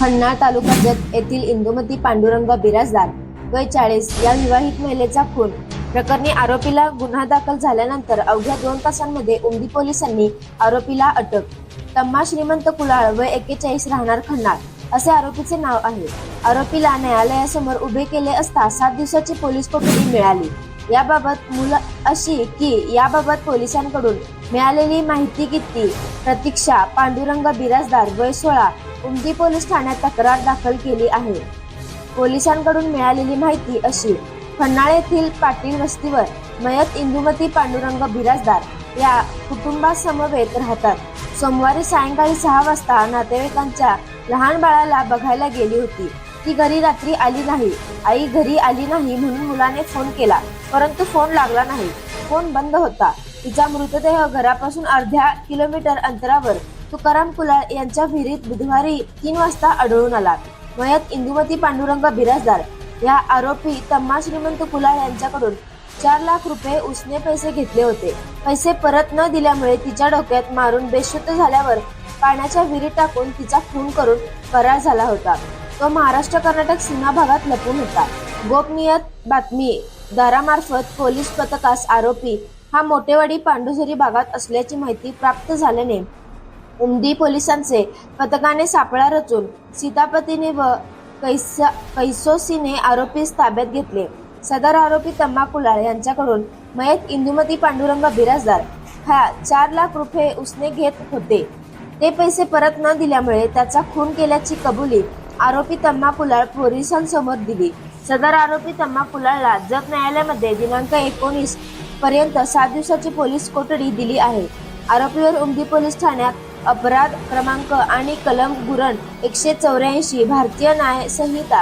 खन्नाळ तालुका जत येथील इंदुमती पांडुरंग बिराजदार वय चाळीस या विवाहित महिलेचा खून. प्रकरणी आरोपीला गुन्हा दाखल झाल्यानंतर अवघ्या दोन तासांमध्ये उमदी पोलिसांनी आरोपीला अटक. तम्मा श्रीमंत कुलाळ व एक्केचाळीस राहणार खन्नाळ असे आरोपीचे नाव आहे. आरोपीला न्यायालयासमोर उभे केले असता सात दिवसाची पोलीस कोठडी मिळाली. याबाबत मुलं अशी की याबाबत पोलिसांकडून मिळालेली माहिती किती प्रतीक्षा पांडुरंग बिराजदार वय सोळा उमदी पोलीस ठाण्यात तक्रार दाखल केली आहे. पोलिसांकडून मिळालेली माहिती अशी खन्नाळ येथील पाटील वस्तीवर मयत इंदुमती पांडुरंग बिराजदार या कुटुंबासमवेत राहतात. सोमवारी सायंकाळी सहा वाजता नातेवाईकांच्या लहान बाळाला बघायला गेली होती. ती घरी रात्री आली नाही. आई घरी आली नाही म्हणून मुलाने फोन केला. परंतु फोन लागला नाही. फोन बंद होता. तिचा मृतदेह घरापासून अर्ध्या किलोमीटर अंतरावर तुकाराम कुलाळ यांच्या विहिरीत बुधवारी तीन वाजता आढळून आला. मयत इंदुमती पांडुरंग बिराजदार या आरोपी तम्मा श्रीमंत कुलाळ यांच्याकडून चार लाख रुपये उसने पैसे घेतले होते. पैसे परत न दिल्यामुळे तिच्या डोक्यात मारून बेशुद्ध झाल्यावर पाण्याच्या विहिरीत टाकून तिचा खून करून फरार झाला होता. तो महाराष्ट्र कर्नाटक सीमा भागात लपून होता गोपनीयत बातमी दारामार्फत पोलीस पथकास आरोपी हा मोठेवाडी पांडुझरी भागात असल्याची माहिती प्राप्त झाल्याने उमदी पोलिसांचे पथकाने सापळा रचून सीतापतीने व कैसा कैसोसीने आरोपीस ताब्यात घेतले. सदर आरोपी तम्मा कुलाळ यांच्याकडून मयत इंदुमती पांडुरंग बिराजदार हा चार लाख रुपये उसने घेत होते. ते पैसे परत न दिल्यामुळे त्याचा खून केल्याची कबुली आरोपी तम्मा पुलाळ पोलिसांसमोर दिली. सदर आरोपी तम्मा पुलाळला जत न्यायालयामध्ये दिनांक एकोणीस पर्यंत सात दिवसाची पोलीस कोठडी दिली आहे. आरोपीवर उमदी पोलीस ठाण्यात अपराध क्रमांक आणि कलम गुरण एकशे चौऱ्याऐंशी भारतीय न्याय संहिता